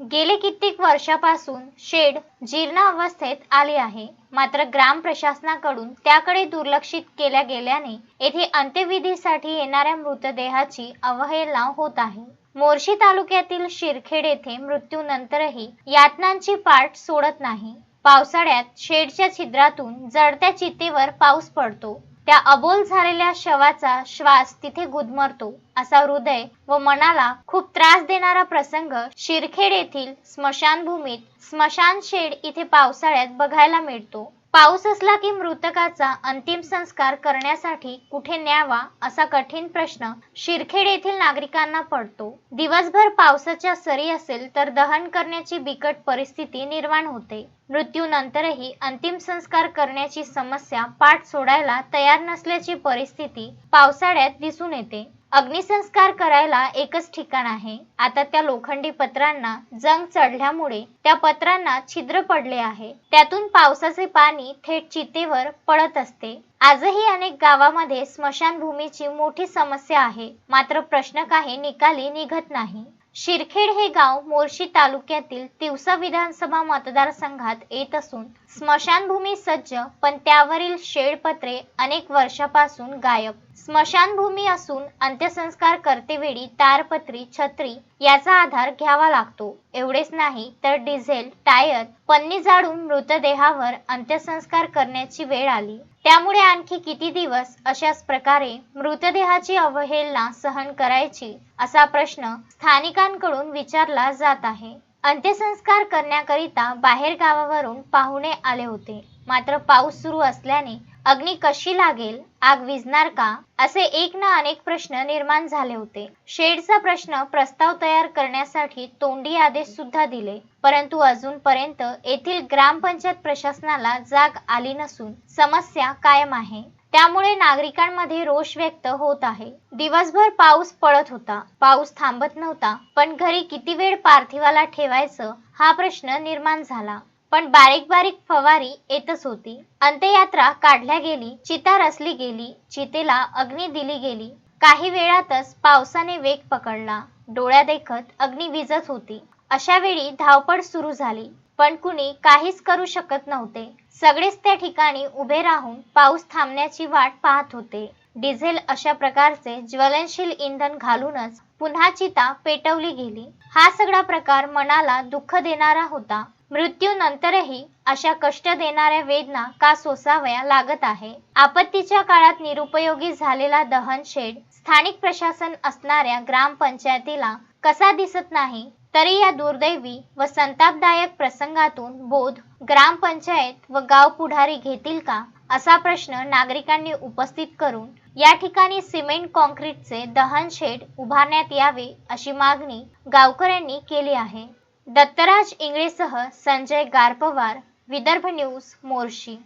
गेले कित्येक वर्षापासून शेड जीर्ण अवस्थेत आली आहे. मात्र ग्राम प्रशासनाकडून त्याकडे दुर्लक्षित केल्या गेल्याने येथे अंत्यविधीसाठी येणाऱ्या मृतदेहाची अवहेलना होत आहे. मोर्शी तालुक्यातील शिरखेड येथे मृत्यूनंतरही यातनांची पाठ सोडत नाही. पावसाळ्यात शेडच्या छिद्रातून जडत्या चितेवर पाऊस पडतो. त्या अबोल झालेल्या शवाचा श्वास तिथे गुदमरतो. असा हृदय व मनाला खूप त्रास देणारा प्रसंग शिरखेड येथील स्मशानभूमीत स्मशान शेड इथे पावसाळ्यात बघायला मिळतो. पाऊस असला की मृतकाचा अंतिम संस्कार करण्यासाठी कुठे न्यावा असा कठीण प्रश्न शिरखेड येथील नागरिकांना पडतो. दिवसभर पावसाच्या सरी असेल तर दहन करण्याची बिकट परिस्थिती निर्माण होते. मृत्यूनंतरही अंतिम संस्कार करण्याची समस्या पाठ सोडायला तयार नसल्याची परिस्थिती पावसाळ्यात दिसून येते. अग्निसंस्कार करायला एकच ठिकाण आहे. आता त्या लोखंडी पत्रांना जंग चढल्यामुळे त्या पत्रांना छिद्र पडले आहे. त्यातून पावसाचे पाणी थेट चितेवर पडत असते. आजही अनेक गावामध्ये स्मशानभूमीची मोठी समस्या आहे. मात्र प्रश्न काही निकाली निघत नाही. शिरखेड हे गाव मोर्शी तालुक्यातील तिवसा विधानसभा मतदारसंघात येत असून स्मशानभूमी सज्ज पण त्यावरील शेडपत्रे अनेक वर्षापासून गायब. स्मशानभूमी असून अंत्यसंस्कार करतेवेळी तारपत्री छत्री याचा आधार घ्यावा लागतो. एवढेच नाही तर डिझेल टायर पन्नी जाळून मृतदेहावर अंत्यसंस्कार करण्याची वेळ आली. त्यामुळे आणखी किती दिवस अशाच प्रकारे मृतदेहाची अवहेलना सहन करायची असा प्रश्न स्थानिकांकडून विचारला जात आहे. अंत्यसंस्कार करण्याकरिता बाहेर गावावरून पाहुणे आले होते. मात्र पाऊस सुरू असल्याने अग्नी कशी लागेल आग विझणार का असे एक ना अनेक प्रश्न निर्माण झाले होते. शेडचा प्रश्न प्रस्ताव तयार करण्यासाठी तोंडी आदेश सुद्धा दिले परंतु अजूनपर्यंत येथील ग्रामपंचायत प्रशासनाला जाग आली नसून समस्या कायम आहे. त्यामुळे नागरिकांमध्ये रोष व्यक्त होत आहे. दिवसभर पाऊस पडत होता. पाऊस थांबत नव्हता पण घरी किती वेळ पार्थिवाला ठेवायचं हा प्रश्न निर्माण झाला. पण बारीक बारीक फवारी येतच होती. अंत्ययात्रा काढल्या गेली चिता रचली गेली चितेला अग्नी दिली गेली. काही वेळातच पावसाने वेग पकडला. डोळ्या देखत अग्नी विजत होती. अशा वेळी धावपळ सुरू झाली. पण कुणी काहीच करू शकत नव्हते. सगळेच त्या ठिकाणी उभे राहून पाऊस थांबण्याची वाट पाहत होते. डिझेल अशा प्रकारचे ज्वलनशील इंधन घालूनच पुन्हा चिता पेटवली गेली. हा सगळा प्रकार मनाला दुःख देणारा होता. मृत्यूनंतरही अशा कष्ट देणाऱ्या वेदना का सोसाव्या लागत आहे? आपत्तीच्या काळात निरुपयोगी झालेला दहन शेड स्थानिक प्रशासन असणाऱ्या ग्रामपंचायतीला कसा दिसत नाही? तरी या दुर्दैवी व संतापदायक प्रसंगातून बोध ग्रामपंचायत व गाव पुढारी घेतील का? असा प्रश्न नागरिकांनी उपस्थित करून या ठिकाणी सिमेंट कॉन्क्रीटचे दहन शेड उभारण्यात यावे अशी मागणी गावकऱ्यांनी केली आहे. दत्तराज इंगळेसह संजय गारपवार विदर्भ न्यूज मोर्शी